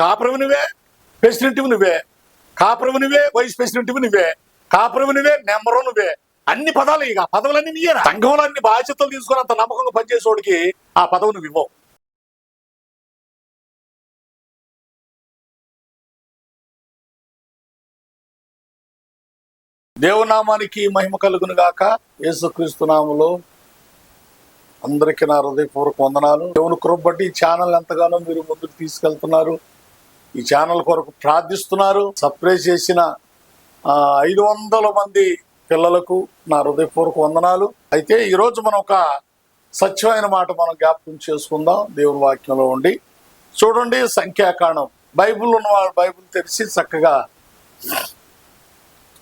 కాపురం నువ్వే ప్రెసిడెంట్ నువ్వే. కాపురం నువ్వే వైస్ ప్రెసిడెంట్ నువ్వే. కాపురం నువ్వే నెంబరు నువ్వే. అన్ని పదాలు ఇక పదవులన్నీ నీయేనా? సంఘంలో అన్ని బాధ్యతలు తీసుకుని అంత నమ్మకంగా పనిచేసేవాడికి ఆ పదవి నువ్వు ఇవ్వవు. దేవునామానికి మహిమ కలుగును గాక. యేసుక్రీస్తునాములో అందరికీ నా హృదయపూర్వక వందనాలు. దేవుని కృప బట్టి ఛానల్ ఎంతగానో మీరు ముందుకు తీసుకెళ్తున్నారు. ఈ ఛానల్ కొరకు ప్రార్థిస్తున్నారు. సప్రైజ్ చేసిన ఐదు వందల మంది పిల్లలకు నా హృదయపూర్వక వందనాలు. అయితే ఈరోజు మనం ఒక సత్యమైన మాట మనం జ్ఞాపకం చేసుకుందాం. దేవుని వాక్యంలో ఉండి. చూడండి సంఖ్యాకాండం. బైబిల్ ఉన్నవాళ్ళు బైబిల్ తెరిచి చక్కగా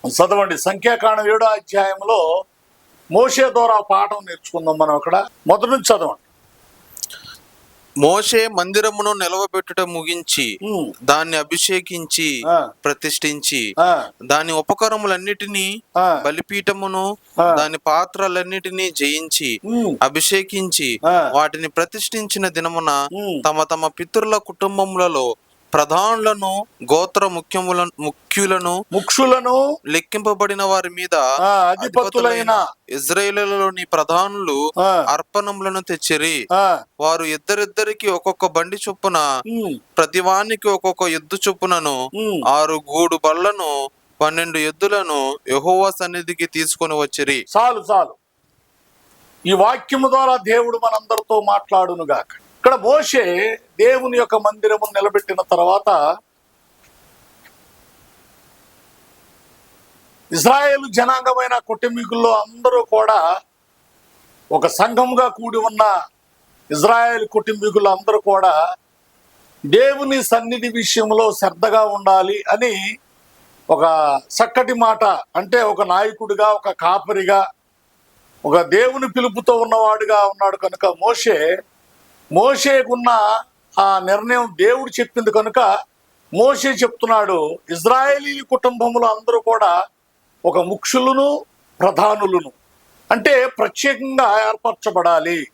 చదవండి. సంఖ్యాకాండం ఏడో అధ్యాయంలో మోషే ద్వారా పాఠం నేర్చుకుందాం మనం అక్కడ. మొదటి నుంచి చదవండి. మోషే మందిరమును నిలవబెట్టుట ముగించి దాన్ని అభిషేకించి ప్రతిష్ఠించి దాని ఉపకరములన్నిటినీ బలిపీఠమును. దాని పాత్రలన్నిటినీ జయించి అభిషేకించి. వాటిని ప్రతిష్ఠించిన దినమున. తమ తమ పితరుల కుటుంబములలో ప్రధానులను గోత్ర ముఖ్యముల ముఖ్యులను ముక్షులను లెక్కింపబడిన వారి మీద అధిపతులైన ఇజ్రాయేలులోని ప్రధానులు అర్పణములను తెచ్చిరి. వారు ఇద్దరిద్దరికి ఒక్కొక్క బండి చొప్పున ప్రతివానికి ఒక్కొక్క ఎద్దు చొప్పునను. ఆరు గూడు బళ్ళను పన్నెండు ఎద్దులను యెహోవా సన్నిధికి తీసుకొని వచ్చిరి. చాలు చాలు. ఈ వాక్యము ద్వారా దేవుడు మనందరితో మాట్లాడును గాక ఇక్కడ మోషే దేవుని యొక్క మందిరము నిలబెట్టిన తర్వాత ఇజ్రాయేల్ జనాంగమైన కుటుంబీకుల్లో అందరూ కూడా ఒక సంఘముగా కూడి ఉన్న ఇజ్రాయేల్ కుటుంబీకులు అందరూ కూడా దేవుని సన్నిధి విషయంలో శ్రద్ధగా ఉండాలి అని ఒక చక్కటి మాట అంటే ఒక నాయకుడిగా ఒక కాపరిగా ఒక దేవుని పిలుపుతో ఉన్నవాడుగా ఉన్నాడు కనుక మోషే మోషేకున్న ఆ నిర్ణయం దేవుడు చెప్పింది కనుక మోషే చెప్తున్నాడు ఇజ్రాయేలీ కుటుంబములు అందరూ కూడా ఒక ముక్షులను ప్రధానులను. అంటే ప్రత్యేకంగా ఏర్పరచబడాలి.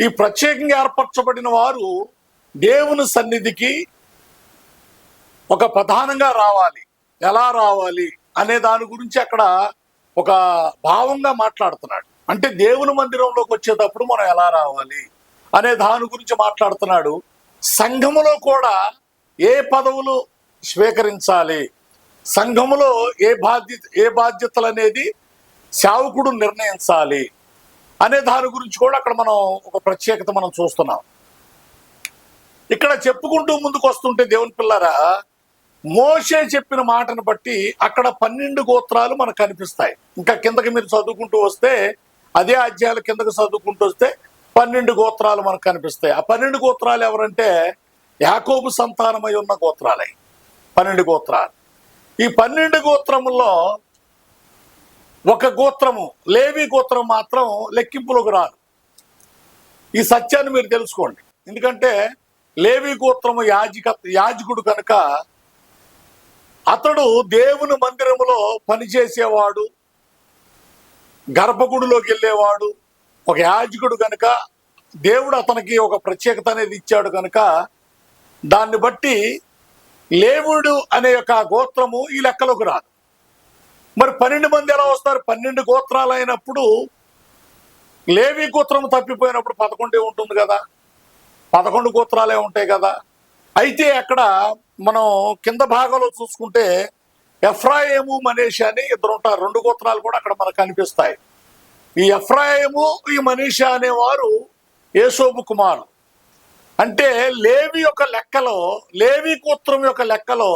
ఈ ప్రత్యేకంగా ఏర్పరచబడిన వారు దేవుని సన్నిధికి ఒక ప్రధానంగా రావాలి. ఎలా రావాలి అనే దాని గురించి అక్కడ ఒక భావంగా మాట్లాడుతున్నాడు. అంటే దేవుని మందిరంలోకి వచ్చేటప్పుడు మనం ఎలా రావాలి? అనే దాని గురించి మాట్లాడుతున్నాడు. సంఘములో కూడా ఏ పదవులు స్వీకరించాలి? సంఘములో ఏ బాధ్యత ఏ బాధ్యతలు అనేది సేవకుడు నిర్ణయించాలి అనే దాని గురించి కూడా అక్కడ మనం ఒక ప్రత్యేకత మనం చూస్తున్నాం. ఇక్కడ చెప్పుకుంటూ ముందుకు వస్తుంటే దేవుని పిల్లరా మోషే చెప్పిన మాటను బట్టి అక్కడ పన్నెండు గోత్రాలు మనకు కనిపిస్తాయి. ఇంకా కిందకి మీరు చదువుకుంటూ వస్తే అదే అధ్యాయాల కిందకి చదువుకుంటూ వస్తే పన్నెండు గోత్రాలు మనకు కనిపిస్తాయి. ఆ పన్నెండు గోత్రాలు ఎవరంటే యాకోబు సంతానమై ఉన్న గోత్రాలే. పన్నెండు గోత్రాలు. ఈ పన్నెండు గోత్రముల్లో ఒక గోత్రము లేవి గోత్రం మాత్రం లెక్కింపులోకి రాదు. ఈ సత్యాన్ని మీరు తెలుసుకోండి. ఎందుకంటే లేవి గోత్రము యాజిక యాజకుడు కనుక అతడు దేవుని మందిరములో పనిచేసేవాడు గర్భగుడిలోకి వెళ్ళేవాడు ఒక యాజకుడు కనుక దేవుడు అతనికి ఒక ప్రత్యేకత అనేది ఇచ్చాడు కనుక దాన్ని బట్టి లేవుడు అనే యొక్క గోత్రము ఈ లెక్కలోకి రాదు. మరి పన్నెండు మంది ఎలా వస్తారు? పన్నెండు గోత్రాలు అయినప్పుడు లేవి గోత్రం తప్పిపోయినప్పుడు పదకొండే ఉంటుంది కదా? పదకొండు గోత్రాలే ఉంటాయి కదా? అయితే అక్కడ మనం కింద భాగంలో చూసుకుంటే ఎఫ్రాయేము మనీష్ అని ఇద్దరు ఉంటారు. రెండు గోత్రాలు కూడా అక్కడ మనకు కనిపిస్తాయి. ఈ ఎఫ్రాయిము ఈ మనీష అనేవారు యేసోబు కుమారు అంటే లేవి యొక్క లెక్కలో లేవి గోత్రం యొక్క లెక్కలో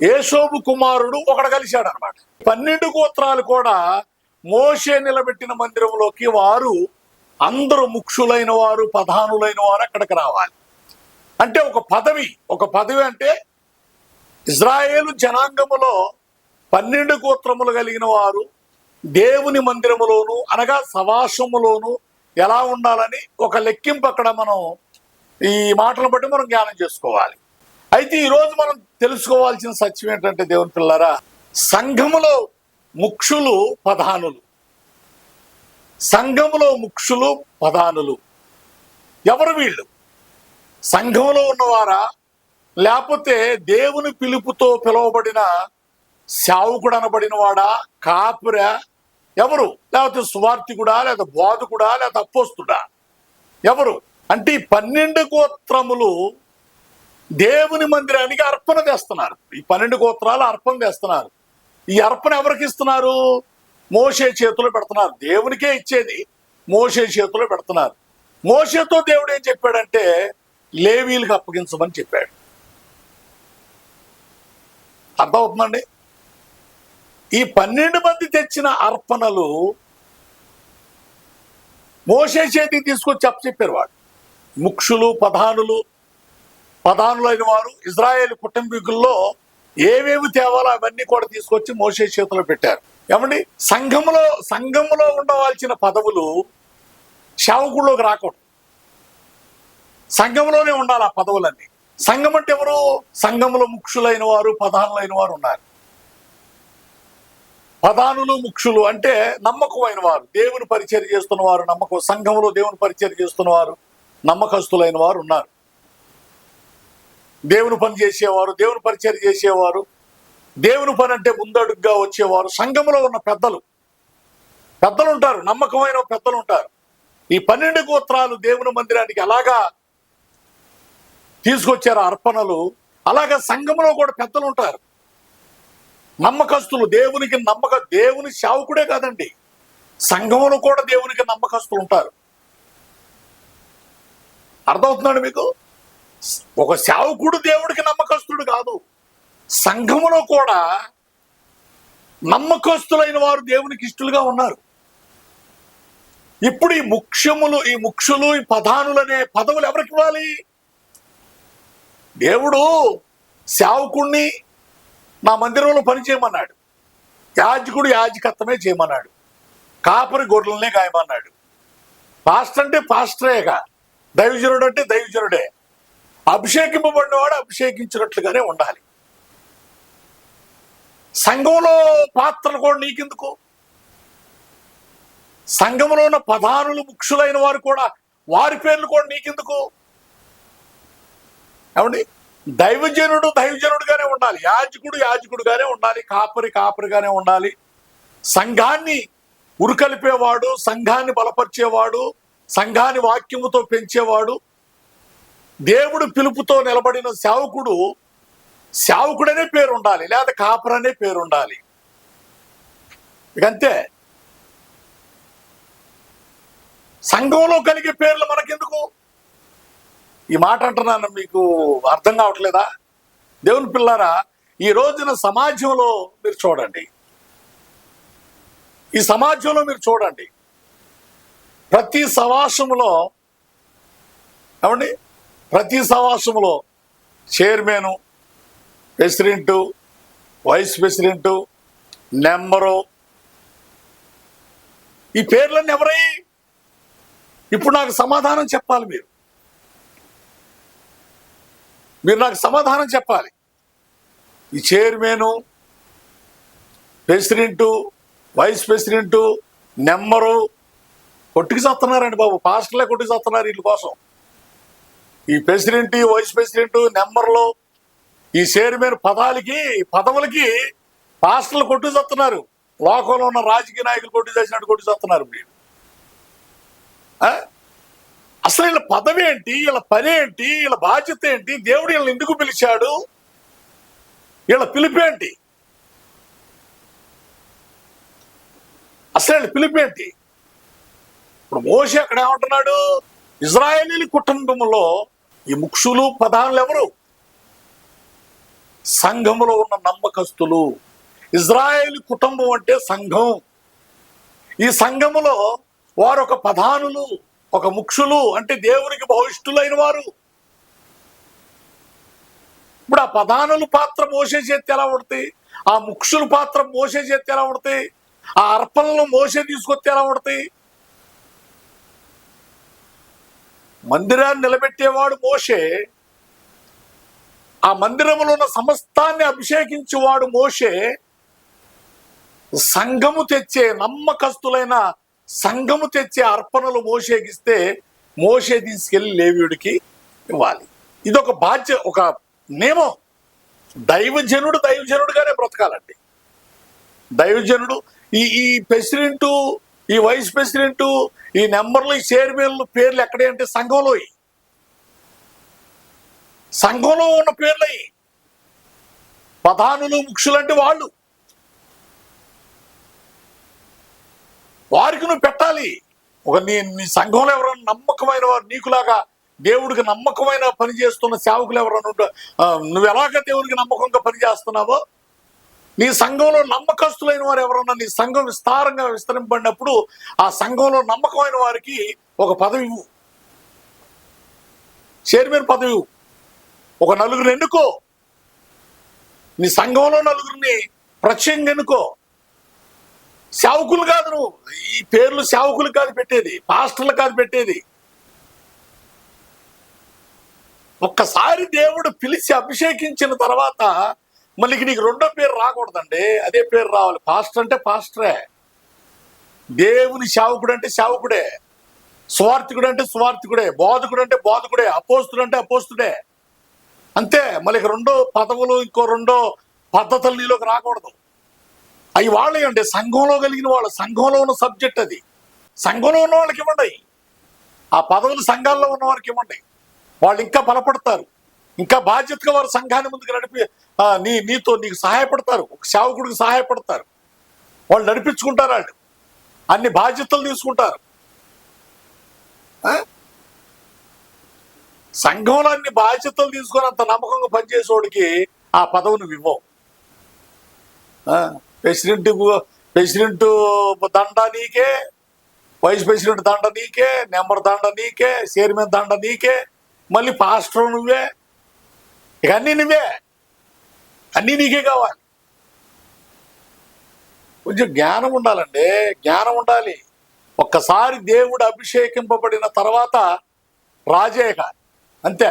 యేసోబు కుమారుడు ఒకడు కలిశాడు అనమాట పన్నెండు గోత్రాలు కూడా మోషే నిలబెట్టిన మందిరంలోకి వారు అందరూ ముక్షులైన వారు ప్రధానులైన వారు అక్కడికి రావాలి. అంటే ఒక పదవి ఒక పదవి అంటే ఇజ్రాయేలు జనాంగములో పన్నెండు గోత్రములు కలిగిన వారు దేవుని మందిరములోను అనగా సవాసములోను ఎలా ఉండాలని ఒక లెక్కింపు అక్కడ మనం ఈ మాటలను బట్టి మనం జ్ఞానం చేసుకోవాలి. అయితే ఈరోజు మనం తెలుసుకోవాల్సిన సత్యం ఏంటంటే దేవుని పిల్లరా సంఘములో ముక్షులు ప్రధానులు. సంఘములో ముక్షులు ప్రధానులు. ఎవరు వీళ్ళు? సంఘంలో ఉన్నవారా? లేకపోతే దేవుని పిలుపుతో పిలువబడిన సేవకుడు అనబడిన వాడా కాపురా? ఎవరు? లేకపోతే సువార్థికుడా? లేదా బోధకుడా? లేదా అప్పోస్తుడా ఎవరు? అంటే ఈ పన్నెండు గోత్రములు దేవుని మందిరానికి అర్పణ తెస్తున్నారు ఈ పన్నెండు గోత్రాలు అర్పణ తెస్తున్నారు ఈ అర్పణ ఎవరికి ఇస్తున్నారు? మోసే చేతిలో పెడుతున్నారు. దేవునికే ఇచ్చేది మోసే చేతిలో పెడుతున్నారు. మోసేతో దేవుడు ఏం చెప్పాడంటే లేవీలకు అప్పగించమని చెప్పాడు. అర్థమవుతుందండి? ఈ పన్నెండు మంది తెచ్చిన అర్పణలు మోసే చేతికి తీసుకొచ్చి అప్పచెప్పారు వాడు ముక్షులు ప్రధానులు ప్రధానులైన వారు ఇజ్రాయేల్ కుటుంబీకుల్లో ఏవేవి తేవాలో అవన్నీ కూడా తీసుకొచ్చి మోసే చేతిలో పెట్టారు. ఏమండి? సంఘములో సంఘములో ఉండవలసిన పదవులు శావకుళ్ళోకి రాకూడదు. సంఘంలోనే ఉండాలి ఆ పదవులన్నీ. సంఘం అంటే ఎవరు? సంఘములో ముక్షులైన వారు ప్రధానులైన వారు ఉన్నారు ప్రధానులు ముక్షులు అంటే నమ్మకమైన వారు. దేవుని పరిచయం చేస్తున్న వారు నమ్మకం సంఘంలో దేవుని పరిచయం చేస్తున్న వారు నమ్మకస్తులైన వారు ఉన్నారు. దేవుని పని చేసేవారు దేవుని పరిచయం చేసేవారు దేవుని పని అంటే ముందడుగ్గా వచ్చేవారు. సంఘంలో ఉన్న పెద్దలు పెద్దలు ఉంటారు నమ్మకమైన పెద్దలు ఉంటారు. ఈ పన్నెండు గోత్రాలు దేవుని మందిరానికి ఎలాగా తీసుకొచ్చారు అర్పణలు అలాగా సంఘంలో కూడా పెద్దలు ఉంటారు. నమ్మకస్తులు దేవునికి నమ్మక దేవుని శావుకుడే కాదండి. సంఘమును కూడా దేవునికి నమ్మకస్తులు ఉంటారు. అర్థమవుతున్నాడు మీకు? ఒక శావుకుడు దేవుడికి నమ్మకస్తుడు కాదు. సంఘములో కూడా నమ్మకస్తులైన వారు దేవునికి ఇష్టలుగా ఉన్నారు. ఇప్పుడు ఈ ముఖ్యములు ఈ ముఖ్యులు ఈ ప్రధానులు అనే పదవులు ఎవరికి ఇవ్వాలి? దేవుడు శావుకుణ్ణి నా మందిరంలో పని చేయమన్నాడు. యాజకుడు యాజకత్వమే చేయమన్నాడు. కాపరి గొర్రెలనే గాయమన్నాడు. పాస్టర్ అంటే పాస్టరేగా. దైవజనుడు అంటే దైవజనుడే. అభిషేకింపబడినవాడు అభిషేకించినట్లుగానే ఉండాలి. సంఘంలో పాత్రలు కూడా నీకెందుకు? సంఘంలో ఉన్న ప్రధానులు ముఖ్యులైన వారు కూడా వారి పేర్లు కూడా నీకెందుకు? ఏమండి? దైవజనుడు దైవజనుడుగానే ఉండాలి. యాజకుడు యాజకుడుగానే ఉండాలి. కాపరి కాపరిగానే ఉండాలి. సంఘాన్ని ఉరుకలిపేవాడు సంఘాన్ని బలపరిచేవాడు సంఘాన్ని వాక్యముతో పెంచేవాడు. దేవుడు పిలుపుతో నిలబడిన సేవకుడు సేవకుడనే పేరు ఉండాలి లేదా కాపరనే పేరు ఉండాలి ఇకంతే. సంఘంలో కలిగే పేర్లు మనకెందుకు? ఈ మాట అంటున్నాను మీకు అర్థం కావట్లేదా? దేవుని పిల్లారా ఈ రోజున సమాజంలో మీరు చూడండి. ఈ సమాజంలో మీరు చూడండి. ప్రతి సమాసములో ఏమండి? ప్రతి సమాసములో chairman president vice president member ఈ పేర్లన్నీ ఎవరై ఇప్పుడు నాకు సమాధానం చెప్పాలి మీరు. మీరు నాకు సమాధానం చెప్పాలి. ఈ chairman president vice president member కొట్టుకు చేస్తున్నారండి బాబు. పాస్టర్లే కొట్టుకు చేస్తున్నారు వీళ్ళ కోసం. ఈ ప్రెసిడెంట్ ఈ వైస్ ప్రెసిడెంట్ నెంబర్లు ఈ చైర్మన్ పదాలకి పదవులకి పాస్టర్లు కొట్టు చేస్తున్నారు. లోకంలో ఉన్న రాజకీయ నాయకులు కొట్టు చేసినట్టు కొట్టు చేస్తున్నారు మీరు అసలు వీళ్ళ పదవి ఏంటి? వీళ్ళ పని ఏంటి? వీళ్ళ బాధ్యత ఏంటి? దేవుడు వీళ్ళని ఎందుకు పిలిచాడు? వీళ్ళ పిలిపేంటి అసలు వీళ్ళ పిలిపేంటి ఇప్పుడు మోషి అక్కడ ఏమంటున్నాడు? ఇజ్రాయేలీ కుటుంబంలో ఈ ముక్షులు ప్రధానులు ఎవరు? సంఘములో ఉన్న నమ్మకస్తులు. ఇజ్రాయేలీ కుటుంబం అంటే సంఘం. ఈ సంఘములో వారొక ప్రధానులు. ఒక ముక్షులు అంటే దేవునికి బహుష్ఠులైన వారు. ఇప్పుడు ఆ ప్రధానుల పాత్ర మోసే చేతి ఎలా పడతాయి? ఆ ముక్షుల పాత్ర మోసే చేతి ఎలా పడతాయి? ఆ అర్పణలు మోసే తీసుకొస్తే ఎలా పడతాయి? మందిరాన్ని నిలబెట్టేవాడు మోసే ఆ మందిరంలో ఉన్న సమస్తాన్ని అభిషేకించేవాడు మోసే సంఘము తెచ్చే నమ్మకస్తులైన సంఘము తెచ్చే అర్పణలు మోషేకిస్తే మోషే తీసుకెళ్ళి లేవీయుడికి ఇవ్వాలి. ఇది ఒక బాధ్య ఒక నియమం. దైవజనుడు దైవజనుడుగానే బ్రతకాలండి. దైవజనుడు ఈ ఈ ప్రెసిడెంట్ ఈ వైస్ ప్రెసిడెంట్ ఈ నెంబర్లు ఈ చైర్మన్లు పేర్లు ఎక్కడే అంటే సంఘంలో సంఘంలో ఉన్న పేర్లు అయి ప్రధానులు ముఖ్యులు అంటే వాళ్ళు. వారికి నువ్వు పెట్టాలి. ఒక నీ నీ సంఘంలో ఎవరైనా నమ్మకమైన వారు నీకులాగా దేవుడికి నమ్మకమైన పని చేస్తున్న సేవకులు ఎవరైనా ఉంటా నువ్వు ఎలాగ దేవుడికి నమ్మకంగా పని చేస్తున్నావో నీ సంఘంలో నమ్మకస్తులైన వారు ఎవరన్నా నీ సంఘం విస్తారంగా విస్తరింపబడినప్పుడు ఆ సంఘంలో నమ్మకమైన వారికి ఒక పదవి ఇవ్వు. చైర్మన్ పదవి ఒక నలుగురు ఎన్నుకో. నీ సంఘంలో నలుగురిని ప్రత్యేకంగా ఎన్నుకో. సేవకులు కాదు నువ్వు. ఈ పేర్లు సేవకులు కాదు పెట్టేది పాస్టర్లు కాదు పెట్టేది. ఒక్కసారి దేవుడు పిలిచి అభిషేకించిన తర్వాత మళ్ళీ నీకు రెండో పేరు రాకూడదండి. అదే పేరు రావాలి. పాస్టర్ అంటే పాస్టరే. దేవుని సేవకుడు అంటే సేవకుడే స్వార్థికుడు అంటే స్వార్థికుడే. బోధకుడు అంటే బోధకుడే. అపోస్తుడు అంటే అపోస్తుడే. అంతే. మళ్ళీ రెండో పదవులు ఇంకో రెండో పద్ధతులు నీలోకి రాకూడదు. అవి వాళ్ళే అంటే సంఘంలో కలిగిన వాళ్ళ సంఘంలో ఉన్న సబ్జెక్ట్ అది. సంఘంలో ఉన్న వాళ్ళకి ఇవ్వండి. ఆ పదవులు సంఘాల్లో ఉన్న వారికి ఇవ్వండి. వాళ్ళు ఇంకా బలపడతారు. ఇంకా బాధ్యతగా వారు సంఘాన్ని ముందుకు నడిపి నీ నీతో నీకు సహాయపడతారు. ఒక సేవకుడికి సహాయపడతారు. వాళ్ళు నడిపించుకుంటారు వాళ్ళు. అన్ని బాధ్యతలు తీసుకుంటారు. ఆ? సంఘంలో అన్ని బాధ్యతలు తీసుకొని అంత నమ్మకంగా పనిచేసేవాడికి ఆ పదవిని ఇవ్వవు. ఆ, ప్రెసిడెంట్ ప్రెసిడెంట్ దండ నీకే వైస్ ప్రెసిడెంట్ దండ నీకే నెంబర్ దండ నీకే చైర్మన్ దండ నీకే మళ్ళీ పాస్టర్ నువ్వే. ఇక అన్నీ నువ్వే. అన్నీ నీకే కావాలి. కొంచెం జ్ఞానం ఉండాలండి. జ్ఞానం ఉండాలి. ఒక్కసారి దేవుడు అభిషేకింపబడిన తర్వాత రాజే కాదు అంతే.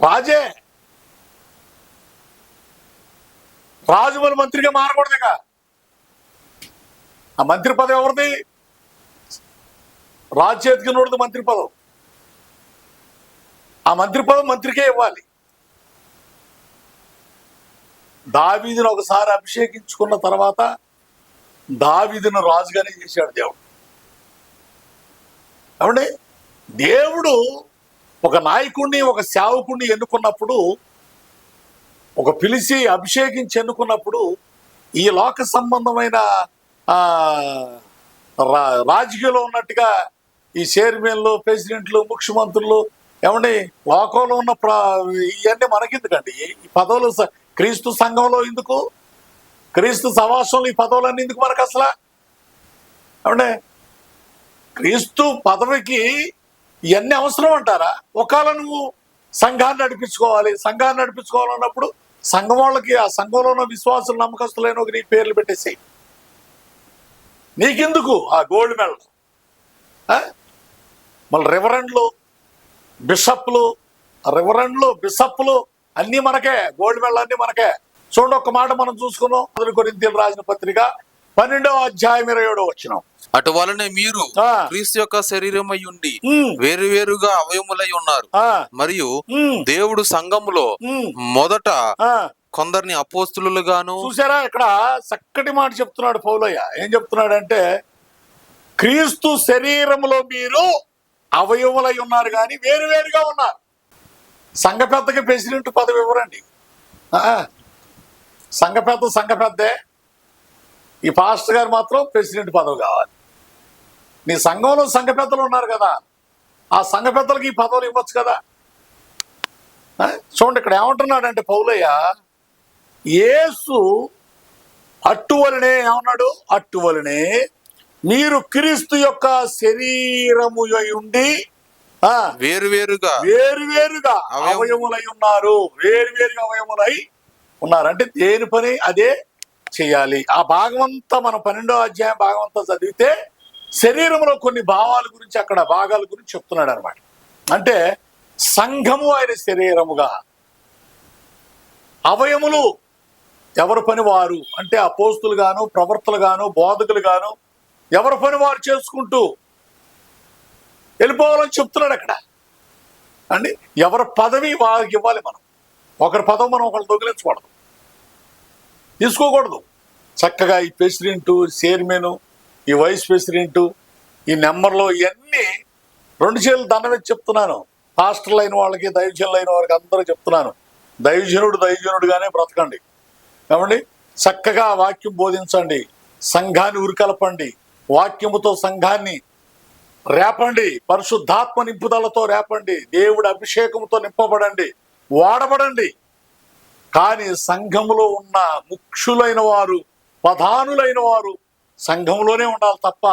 రాజే. రాజు మన మంత్రిగా ఇక. ఆ మంత్రి పదవి ఎవరిది? రాజు చేతికి మంత్రి పదవి ఆ మంత్రి పదవి మంత్రికే ఇవ్వాలి. దావీదిని ఒకసారి అభిషేకించుకున్న తర్వాత దావీదిని రాజుగానే చేశాడు దేవుడు. ఏమండి? దేవుడు ఒక నాయకుడిని ఒక సేవకుడిని ఎన్నుకున్నప్పుడు ఒక పిలిచి అభిషేకించి ఎన్నుకున్నప్పుడు ఈ లోక సంబంధమైన రా- రాజకీయంలో ఉన్నట్టుగా ఈ చైర్మన్లు ప్రెసిడెంట్లు ముఖ్యమంత్రులు ఏమండి లోకంలో ఉన్న ఇవన్నీ మనకెందుకండి? ఈ పదవులు క్రీస్తు సంఘంలో ఎందుకు? క్రీస్తు సమాసంలో ఈ పదవులన్నీ ఎందుకు మనకు అసలు? ఏమండి క్రీస్తు పదవికి ఇవన్నీ అవసరం అంటారా? ఒకవేళ నువ్వు సంఘాన్ని నడిపించుకోవాలి సంఘాన్ని నడిపించుకోవాలన్నప్పుడు సంఘం వాళ్ళకి ఆ సంఘంలోనో విశ్వాసులు నమ్మకస్తులైన ఒక నీ పేర్లు పెట్టేసి నీకెందుకు ఆ గోల్డ్ మెడల్? ఆ? మళ్ళీ రివరెండ్లు బిషప్లు రివరెండ్లు బిషప్లు అన్నీ మనకే గోల్డ్ మెడల్ అన్నీ మనకే. చూడండి ఒక్క మాట మనం చూసుకున్నాం. మొదటి కొరింథీయులు రాసిన పత్రిక పన్నెండవ అధ్యాయం ఇరవై ఏడో వచ్చినాం అటు వలనే మీరు. క్రీస్తు యొక్క శరీరమై ఉండి వేరు వేరుగా అవయములై ఉన్నారు. మరియు దేవుడు సంఘములో మొదట. కొందరిని అపోస్తులుగాను చూసారా? ఇక్కడ చక్కటి మాట చెప్తున్నాడు పౌలయ్య. ఏం చెప్తున్నాడంటే క్రీస్తు శరీరములో మీరు అవయవులై ఉన్నారు కానీ వేరు వేరుగా ఉన్నారు. సంఘ పెద్దకి ప్రెసిడెంట్ పదవి ఇవ్వరండి. సంఘ పెద్ద సంఘ పెద్దే. ఈ పాస్టర్ గారు మాత్రం ప్రెసిడెంట్ పదవి కావాలి. నీ సంఘంలో సంఘ పెద్దలు ఉన్నారు కదా ఆ సంఘ పెద్దలకి ఈ పదవులు ఇవ్వచ్చు కదా? చూడండి ఇక్కడ ఏమంటున్నాడంటే పౌలయ్య యేసు అట్టువలనే ఏమన్నాడు? అట్టువలనే మీరు క్రీస్తు యొక్క శరీరము అయి ఉండి వేరువేరుగా అవయవం- అవయములై ఉన్నారు. వేరువేరుగా అవయములై ఉన్నారు. అంటే దేని పని? అదే చేయాలి. ఆ భాగం అంతా మన పన్నెండో అధ్యాయం భాగం అంతా చదివితే శరీరంలో కొన్ని భావాల గురించి అక్కడ భాగాల గురించి చెప్తున్నాడు అనమాట అంటే సంఘము ఆయన శరీరముగా అవయములు ఎవరి పని వారు అంటే అపోస్తులు గాను ప్రవర్తలు గాను బోధకులు గాను ఎవరి పని వారు చేసుకుంటూ వెళ్ళిపోవాలని చెప్తున్నాడు అక్కడ. అండి ఎవరి పదవి వారికి ఇవ్వాలి మనం. ఒకరి పదవి మనం ఒకరు దొంగిలించకూడదు. తీసుకోకూడదు. చక్కగా ఈ ప్రెసిడెంట్ చైర్మన్ ఈ వైస్ ప్రెసిడెంట్ ఈ నెంబర్లో ఇవన్నీ రెండు చేతులు దండం చెప్తున్నాను. పాస్టర్లు అయిన వాళ్ళకి దైవజనులు అయిన వారికి అందరూ చెప్తున్నాను. దైవజనుడు దైవజనుడుగానే బ్రతకండి. ఏమండి? చక్కగా వాక్యం బోధించండి. సంఘాన్ని ఉరికలపండి. వాక్యముతో సంఘాన్ని రేపండి. పరిశుద్ధాత్మ నింపుదలతో రేపండి. దేవుడి అభిషేకంతో నింపబడండి. వాడబడండి. కానీ సంఘములో ఉన్న ముఖ్యులైన వారు ప్రధానులైన వారు సంఘంలోనే ఉండాలి తప్ప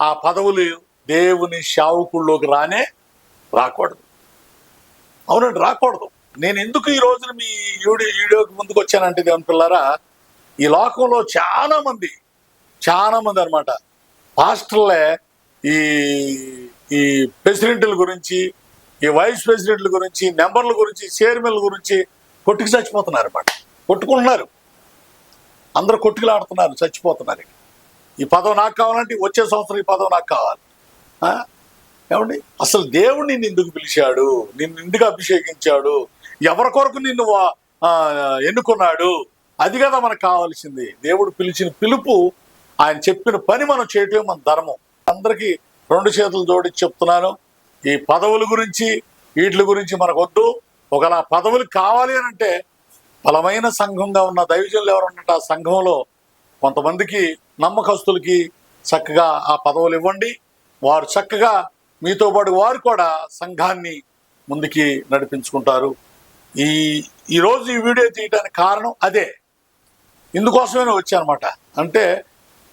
ఆ పదవులు దేవుని శావుకుల్లోకి రానే రాకూడదు. అవునండి రాకూడదు. నేను ఎందుకు ఈ రోజున మీ వీడియో వీడియోకి ముందుకు వచ్చానంటే దేవుని పిల్లారా ఈ లోకంలో చాలా మంది చాలా మంది అనమాట పాస్టర్లే ఈ ఈ ప్రెసిడెంట్ల గురించి ఈ వైస్ ప్రెసిడెంట్ల గురించి నెంబర్ల గురించి చైర్మన్ల గురించి కొట్టుకు చచ్చిపోతున్నారు అన్నమాట. కొట్టుకుంటున్నారు. అందరూ కొట్టుకులాడుతున్నారు చచ్చిపోతున్నారు ఈ పదవి నాకు కావాలంటే వచ్చే సంవత్సరం ఈ పదవి నాకు కావాలి. ఆ? ఏమండి? అసలు దేవుడు నిన్ను ఎందుకు పిలిచాడు? నిన్ను ఎందుకు అభిషేకించాడు? ఎవరి కొరకు నిన్ను వా- ఎన్నుకున్నాడు? అది కదా మనకు కావాల్సింది. దేవుడు పిలిచిన పిలుపు ఆయన చెప్పిన పని మనం చేయటమే మన ధర్మం. అందరికీ రెండు చేతులు జోడించి చెప్తున్నాను. ఈ పదవుల గురించి వీటి గురించి మనకొద్దు ఒకవేళ పదవులు కావాలి అని అంటే బలమైన సంఘంగా ఉన్న దైవజనులు ఎవరు ఉన్నట్టు ఆ సంఘంలో కొంతమందికి నమ్మకస్తులకి చక్కగా ఆ పదవులు ఇవ్వండి. వారు చక్కగా మీతో పాటు వారు కూడా సంఘాన్ని ముందుకి నడిపించుకుంటారు. ఈ ఈరోజు ఈ వీడియో తీయడానికి కారణం అదే. ఇందుకోసమే వచ్చానమాట. అంటే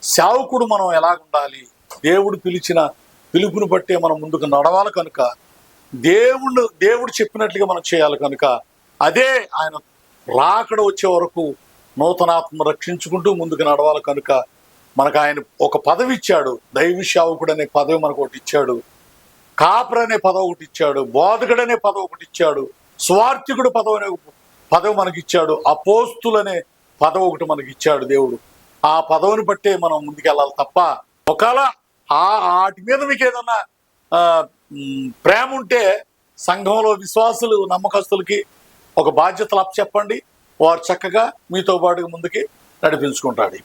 సేవకుడు మనం ఎలాగుండాలి? దేవుడు పిలిచిన పిలుపుని బట్టే మనం ముందుకు నడవాలి కనుక దేవుడు దేవుడు చెప్పినట్లుగా మనం చేయాలి కనుక అదే ఆయన రాకడ వచ్చే వరకు నూతనాత్మ రక్షించుకుంటూ ముందుకు నడవాలి కనుక మనకు ఆయన ఒక పదవి ఇచ్చాడు. దైవ సేవకుడు అనే పదవి మనకు ఒకటి ఇచ్చాడు. కాపర్ అనే పదవి ఒకటి ఇచ్చాడు. బోధకుడు అనే పదవి ఒకటి ఇచ్చాడు. స్వార్థికుడు పదవి అనే పదవి మనకి ఇచ్చాడు. అపోస్తులు అనే పదవి ఒకటి మనకి ఇచ్చాడు దేవుడు. ఆ పదవిని బట్టే మనం ముందుకెళ్ళాలి తప్ప ఒకవేళ ఆ వాటి మీద మీకు ఏదన్నా ప్రేమ ఉంటే సంఘంలో విశ్వాసులు నమ్మకస్తులకి ఒక బాధ్యతలు అప్పచెప్పండి. వారు చక్కగా మీతో పాటు ముందుకి నడిపించుకుంటాడు.